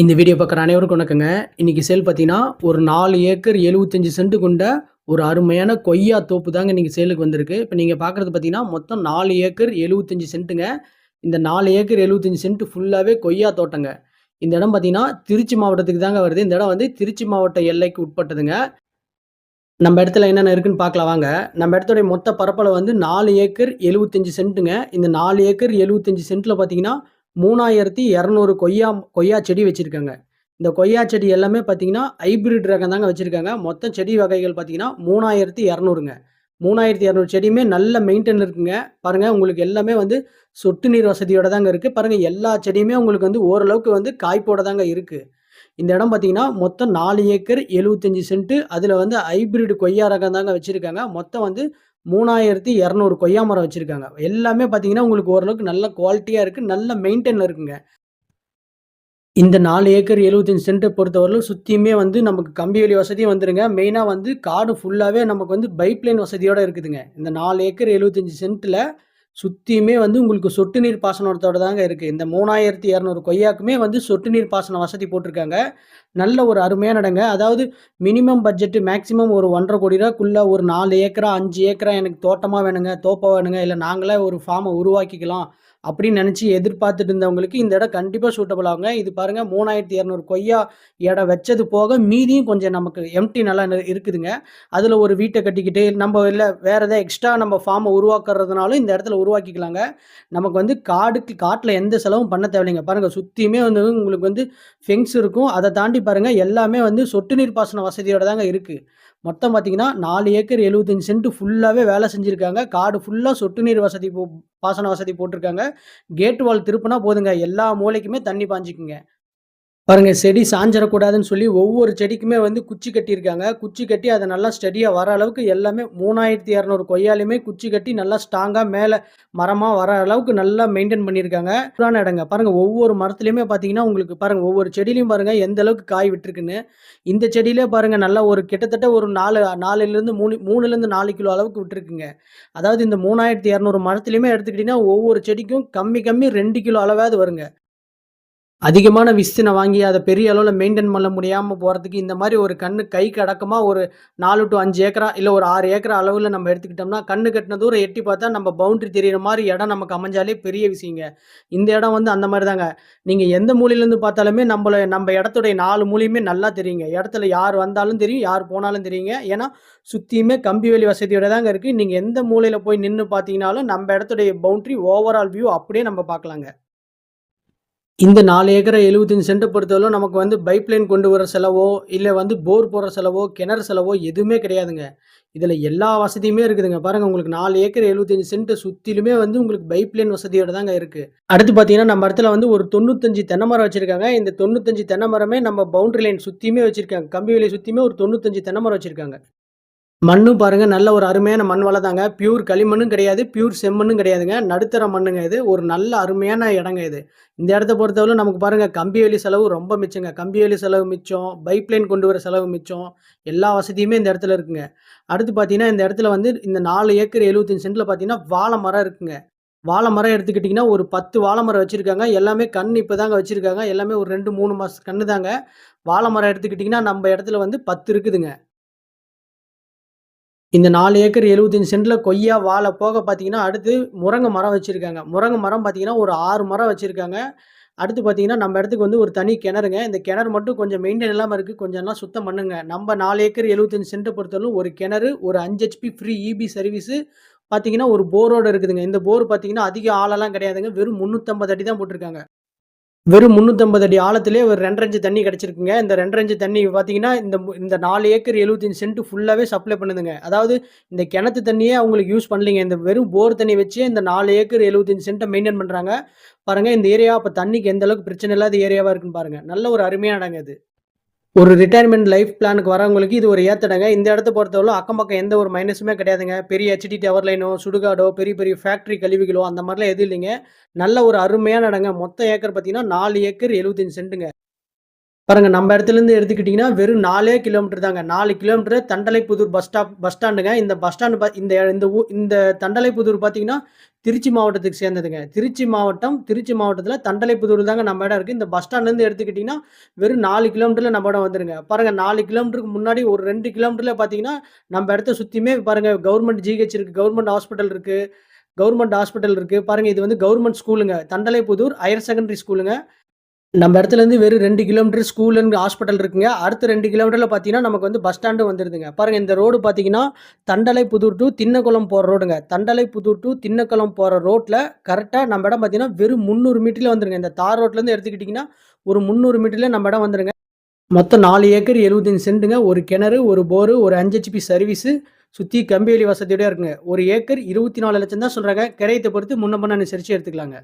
இந்த வீடியோ பார்க்குற அனைவருக்கும் வணக்கங்க. இன்றைக்கி சேல் பார்த்தீங்கன்னா ஒரு நாலு ஏக்கர் எழுபத்தஞ்சு சென்ட் கொண்ட ஒரு அருமையான கொய்யா தோப்பு தாங்க இன்றைக்கி சேலுக்கு வந்திருக்கு. இப்போ நீங்கள் பார்க்குறது பார்த்தீங்கன்னா மொத்தம் நாலு ஏக்கர் எழுபத்தஞ்சு சென்ட்டுங்க. இந்த நாலு ஏக்கர் எழுபத்தஞ்சு சென்ட் ஃபுல்லாகவே கொய்யா தோட்டங்க. இந்த இடம் பார்த்தீங்கன்னா திருச்சி மாவட்டத்துக்கு தாங்க வருது. இந்த இடம் வந்து திருச்சி மாவட்ட எல்லைக்கு உட்பட்டதுங்க. நம்ம இடத்துல என்னென்ன இருக்குன்னு பார்க்கலாம் வாங்க. நம்ம இடத்துடைய மொத்த பரப்பளவு வந்து நாலு ஏக்கர் எழுபத்தஞ்சு சென்ட்டுங்க. இந்த நாலு ஏக்கர் எழுபத்தஞ்சு சென்ட்டில் பார்த்தீங்கன்னா மூணாயிரத்தி இரநூறு கொய்யா கொய்யா செடி வச்சுருக்காங்க. இந்த கொய்யா செடி எல்லாமே பார்த்தீங்கன்னா ஹைப்ரிட் ரகம் தாங்க வச்சுருக்காங்க. மொத்த செடி வகைகள் பார்த்தீங்கன்னா மூணாயிரத்தி இரநூறுங்க. மூணாயிரத்தி இரநூறு செடியுமே நல்ல மெயின்டைன் இருக்குங்க. பாருங்கள் உங்களுக்கு எல்லாமே வந்து சொட்டு நீர் வசதியோட தாங்க இருக்குது பாருங்கள் எல்லா செடியுமே உங்களுக்கு வந்து ஓரளவுக்கு வந்து காய்ப்போட தாங்க இருக்குது இந்த இடம் பார்த்தீங்கன்னா மொத்தம் நாலு ஏக்கர் எழுபத்தஞ்சி சென்ட்டு. அதில் வந்து ஹைபிரிட் கொய்யா ரகம் தாங்க வச்சுருக்காங்க. மொத்தம் வந்து மூணாயிரத்தி இரநூறு கொய்யா மரம் வச்சுருக்காங்க. எல்லாமே பார்த்தீங்கன்னா உங்களுக்கு ஓரளவுக்கு நல்ல குவாலிட்டியாக இருக்குது நல்ல மெயின்டைனில் இருக்குங்க. இந்த நாலு ஏக்கர் எழுபத்தஞ்சு சென்ட்டை பொறுத்தவரையிலும் சுற்றியுமே வந்து நமக்கு கம்பி வேலி வசதியும் வந்துருங்க. மெயினாக வந்து காடு ஃபுல்லாகவே நமக்கு வந்து பைப்லைன் வசதியோடு இருக்குதுங்க. இந்த நாலு ஏக்கர் எழுபத்தஞ்சு சென்ட்டில் சுற்றியுமே வந்து உங்களுக்கு சொட்டு நீர் பாசனத்தோட தாங்க இருக்குது இந்த மூணாயிரத்தி இரநூறு கொய்யாக்குமே வந்து சொட்டு நீர் பாசன வசதி போட்டிருக்காங்க. நல்ல ஒரு அருமையான இடங்க. அதாவது மினிமம் பட்ஜெட்டு மேக்ஸிமம் ஒரு ஒன்றரை கோடி ரூபாக்குள்ளே ஒரு நாலு ஏக்கரா அஞ்சு ஏக்கரா எனக்கு தோட்டமாக வேணுங்க தோப்பாக வேணுங்க இல்லை நாங்களே ஒரு ஃபார்மை உருவாக்கிக்கலாம். அப்படின்னு நினச்சி எதிர்பார்த்துட்டு இருந்தவங்களுக்கு இந்த இடம் கண்டிப்பாக சூட்டபிள் ஆகுங்க. இது பாருங்கள் மூணாயிரத்தி இரநூறு கொய்யா இடம் வச்சது போக மீதியும் கொஞ்சம் நமக்கு எம்டி நல்லா இருக்குதுங்க. அதில் ஒரு வீட்டை கட்டிக்கிட்டு நம்ம இல்லை வேறு எதாவது எக்ஸ்ட்ரா நம்ம ஃபார்மை உருவாக்குறதுனாலும் இந்த இடத்துல உருவாக்கிக்கலாங்க. நமக்கு வந்து காடுக்கு காட்டில் எந்த செலவும் பண்ண தேவையில்லைங்க. பாருங்கள் சுற்றியுமே வந்து உங்களுக்கு வந்து ஃபெங்ஸ் இருக்கும். அதை தாண்டி பாருங்கள் எல்லாமே வந்து சொட்டு நீர் பாசன வசதியோட தாங்க இருக்குது மொத்தம் பார்த்தீங்கன்னா நாலு ஏக்கர் எழுபத்தஞ்சு சென்ட் ஃபுல்லாகவே வேலை செஞ்சுருக்காங்க. காடு ஃபுல்லாக சொட்டு நீர் வசதி போ பாசன வசதி போட்டிருக்காங்க. கேட் வால் திருப்பினா போதுங்க. எல்லா மூலைக்குமே தண்ணி பாஞ்சிக்குங்க பாருங்கள் செடி சாஞ்சிடக்கூடாதுன்னு சொல்லி ஒவ்வொரு செடிக்குமே வந்து குச்சி கட்டியிருக்காங்க. குச்சி கட்டி அதை நல்லா ஸ்டடியாக வர அளவுக்கு எல்லாமே மூணாயிரத்தி இரநூறு கொய்யாலையுமே குச்சி கட்டி நல்லா ஸ்ட்ராங்காக மேலே மரமாக வர அளவுக்கு நல்லா மெயின்டைன் பண்ணியிருக்காங்க. புறான இடங்க. பாருங்கள் ஒவ்வொரு மரத்துலையுமே பார்த்தீங்கன்னா உங்களுக்கு பாருங்கள் ஒவ்வொரு செடியிலையும் பாருங்கள் எந்த அளவுக்கு காய் விட்டுருக்குன்னு. இந்த செடியிலே பாருங்கள் நல்லா ஒரு கிட்டத்தட்ட ஒரு நாலு நாலுலேருந்து மூணு மூணுலேருந்து நாலு கிலோ அளவுக்கு விட்டுருக்குங்க. அதாவது இந்த மூணாயிரத்தி இரநூறு மரத்துலையுமே எடுத்துக்கிட்டிங்கன்னா ஒவ்வொரு செடிக்கும் கம்மி கம்மி ரெண்டு கிலோ அளவாவது வருங்க. அதிகமான விஸ்தினை வாங்கி அதை பெரிய அளவில் மெயின்டைன் பண்ண முடியாமல் போகிறதுக்கு இந்த மாதிரி ஒரு கண்ணு கைக்கு அடக்கமாக ஒரு நாலு டு அஞ்சு ஏக்கரா இல்லை ஒரு ஆறு ஏக்கரா அளவில் நம்ம எடுத்துக்கிட்டோம்னா கண்ணு கட்டின தூரம் எட்டி பார்த்தா நம்ம பவுண்ட்ரி தெரியிற மாதிரி இடம் நமக்கு அமைஞ்சாலே பெரிய விஷயங்க. இந்த இடம் வந்து அந்த மாதிரி தாங்க. நீங்கள் எந்த மூலையிலேருந்து பார்த்தாலுமே நம்மள நம்ம இடத்துடைய நாலு மூலையுமே நல்லா தெரியுங்க. இடத்துல யார் வந்தாலும் தெரியும் யார் போனாலும் தெரியுங்க. ஏன்னா சுற்றியுமே கம்பி வேலி வசதியோட தாங்க இருக்குது நீங்கள் எந்த மூலையில் போய் நின்று பார்த்தீங்கனாலும் நம்ம இடத்துடைய பவுண்ட்ரி ஓவரால் வியூ அப்படியே நம்ம பார்க்கலாங்க. இந்த நாலு ஏக்கரை எழுபத்தஞ்சு சென்ட்டை பொறுத்தவரை நமக்கு வந்து பைப்லைன் கொண்டு வர செலவோ இல்லை வந்து போர் போடுற செலவோ கிணறு செலவோ எதுவுமே கிடையாதுங்க. இதில் எல்லா வசதியுமே இருக்குதுங்க. பாருங்கள் உங்களுக்கு நாலு ஏக்கர் எழுபத்தஞ்சு சென்ட் சுற்றிலுமே வந்து உங்களுக்கு பைப்லைன் வசதியோட தாங்க இருக்குது அடுத்து பார்த்தீங்கன்னா நம்ம இடத்துல வந்து ஒரு தொண்ணூத்தஞ்சு தென்னை மரம் வச்சுருக்காங்க. இந்த தொண்ணூத்தஞ்சு தென்னை மரமே நம்ம பவுண்டரி லைன் சுற்றியுமே வச்சுருக்காங்க. கம்பி வேலையை சுற்றியுமே ஒரு தொண்ணூத்தஞ்சு தென்னை மரம் வச்சுருக்காங்க. மண்ணும் பாருங்க நல்ல ஒரு அருமையான மண் வளம் தாங்க பியூர் களிமண்ணும் கிடையாது பியூர் செம்மண்ணும் கிடையாதுங்க. நடுத்தர மண்ணுங்க இது ஒரு நல்ல அருமையான இடங்க இது. இந்த இடத்த பொறுத்தவரை நமக்கு பாருங்க கம்பி வேலி செலவு ரொம்ப மிச்சங்க. கம்பி வேலி செலவு மிச்சம் பைப்லைன் கொண்டு வர செலவு மிச்சம் எல்லா வசதியுமே இந்த இடத்துல இருக்குங்க. அடுத்து பார்த்தீங்கன்னா இந்த இடத்துல வந்து இந்த நாலு ஏக்கர் எழுபத்தஞ்சு சென்டில் பார்த்தீங்கன்னா வாழை மரம் இருக்குங்க. வாழை மரம் எடுத்துக்கிட்டிங்கன்னா ஒரு பத்து வாழை மரம் வச்சுருக்காங்க. எல்லாமே கண் இப்போ தாங்க வச்சுருக்காங்க. எல்லாமே ஒரு ரெண்டு மூணு மாதம் கன்று தாங்க வாழை மரம் எடுத்துக்கிட்டிங்கன்னா நம்ம இடத்துல வந்து பத்து இருக்குதுங்க. இந்த நாலு ஏக்கர் எழுபத்தஞ்சு சென்ட்ல கொய்யா வாழை போக பார்த்தீங்கன்னா அடுத்து முருங்கை மரம் வச்சுருக்காங்க. முருங்கை மரம் பார்த்தீங்கன்னா ஒரு ஆறு மரம் வச்சுருக்காங்க. அடுத்து பார்த்தீங்கன்னா நம்ம இடத்துக்கு வந்து ஒரு தனி கிணறுங்க. இந்த கிணறு மட்டும் கொஞ்சம் மெயின்டைன் இல்லாமல் இருக்குது கொஞ்சம் எல்லாம் சுத்தம் பண்ணுங்க. நம்ம நாலு ஏக்கர் எழுபத்தஞ்சு சென்ட்டை பொறுத்தவரைக்கும் ஒரு கிணறு ஒரு அஞ்சு ஹெச்பி ஃப்ரீ இபி சர்வீஸு பார்த்தீங்கன்னா ஒரு போரோடு இருக்குதுங்க. இந்த போர் பார்த்தீங்கன்னா அதிக ஆழெல்லாம் கிடையாதுங்க. வெறும் முந்நூற்றம்பது அடி தான் போட்டிருக்காங்க. வெறும் 350 அடி ஆழத்திலே ஒரு ரெண்டரஞ்சு தண்ணி கிடச்சிருக்குங்க இந்த 2 தண்ணி பார்த்தீங்கன்னா, இந்த மு இந்த நாலு ஏக்கர் 75 சென்ட் ஃபுல்லாகவே சப்ளை பண்ணுதுங்க. அதாவது இந்த கிணத்து தண்ணியே அவங்களுக்கு யூஸ் பண்ணலைங்க. இந்த வெறும் போர் தண்ணி வச்சே இந்த நாலு ஏக்கர் 75 சென்ட்ட மெயின்டெயின் பண்ணுறாங்க பாருங்கள் இந்த ஏரியா அப்போ தண்ணிக்கு எந்த அளவுக்கு பிரச்சனை இல்லாத ஏரியாவாக இருக்குன்னு பாருங்கள் நல்ல ஒரு அருமையான இடங்க இது. ஒரு ரிட்டையர்மெண்ட் லைஃப் பிளானுக்கு வரவங்களுக்கு இது ஒரு ஏத்த இடங்க. இந்த இடத்த பொறுத்தவரை அக்கம் பக்கம் எந்த ஒரு மைனஸுமே கிடையாதுங்க. பெரிய ஹெச்டி டவர் லைனோ, சுடுகாடோ, பெரிய பெரிய ஃபேக்ட்ரி கழிவுகளோ அந்த மாதிரிலாம் எதுவும் இல்லைங்க. நல்ல ஒரு அருமையான இடங்க. மொத்த ஏக்கர் பார்த்தீங்கன்னா நாலு ஏக்கர் 75 சென்ட்டுங்க. பாருங்க நம்ம இடத்துலேருந்து எடுத்துக்கிட்டிங்கன்னா வெறும் நாலே கிலோமீட்டர் தாங்க. நாலு kilometre Thandalaiputhur bus stop bus ஸ்டாண்டுங்க. இந்த பஸ் ஸ்டாண்டு இந்த இந்த ஊ இந்த தண்டலைப்புதூர் பார்த்தீங்கன்னா, திருச்சி மாவட்டத்துக்கு சேர்ந்ததுங்க. திருச்சி மாவட்டம், திருச்சி மாவட்டத்தில் தண்டலைப்புதூர் தாங்க நம்ம இடம் இருக்குது இந்த பஸ் ஸ்டாண்ட்லேருந்து எடுத்துக்கிட்டிங்கன்னா, வெறும் நாலு கிலோமீட்டரில் நம்ம இடம் வந்துருங்க. பாருங்க நாலு கிலோமீட்டருக்கு முன்னாடி ஒரு ரெண்டு கிலோமீட்டரில் பார்த்தீங்கன்னா, நம்ம இடத்த சுற்றியுமே பாருங்க கவர்மெண்ட் ஜிஹெச் இருக்குது கவர்மெண்ட் ஹாஸ்பிட்டல் இருக்குது கவர்மெண்ட் ஹாஸ்பிட்டல் இருக்குது பாருங்கள் இது வந்து கவர்மெண்ட் ஸ்கூலுங்க. தண்டலைப்புதூர் ஹையர் செகண்டரி ஸ்கூலுங்க. நம்ம இடத்துலேருந்து வெறும் ரெண்டு கிலோமீட்டர் ஸ்கூல் அண்ட் ஹாஸ்பிட்டல் இருக்குங்க. அடுத்த ரெண்டு கிலோமீட்டர்ல பார்த்தீங்கன்னா, நமக்கு வந்து பஸ் ஸ்டாண்டு வந்துருதுங்க. பாருங்க இந்த ரோடு பார்த்தீங்கன்னா, தண்டலைப்புதூர் டூ தின்னக்குளம் போற ரோடுங்க. தண்டலை புதூர் டூ தின்னக்குளம் போற ரோட்ல கரெக்டாக நம்ம இடம் பார்த்தீங்கன்னா, வெறும் 300 மீட்டர்ல வந்துருங்க. இந்த தார் ரோட்லேருந்து எடுத்துக்கிட்டிங்கன்னா, ஒரு 300 மீட்டர்ல நம்ம இடம் வந்துருங்க. மொத்தம் நாலு ஏக்கர் 75 சென்ட்டுங்க. ஒரு கிணறு, ஒரு போரு, ஒரு அஞ்சு ஹெச்பி சர்வீஸு, சுற்றி கம்பி வேலி வசதியோட இருக்குங்க. ஒரு ஏக்கர் 24,00,000 தான் சொல்கிறாங்க கிரையத்தை பொறுத்து முன்ன பண்ண அனுசரித்து எடுத்துக்கலாங்க.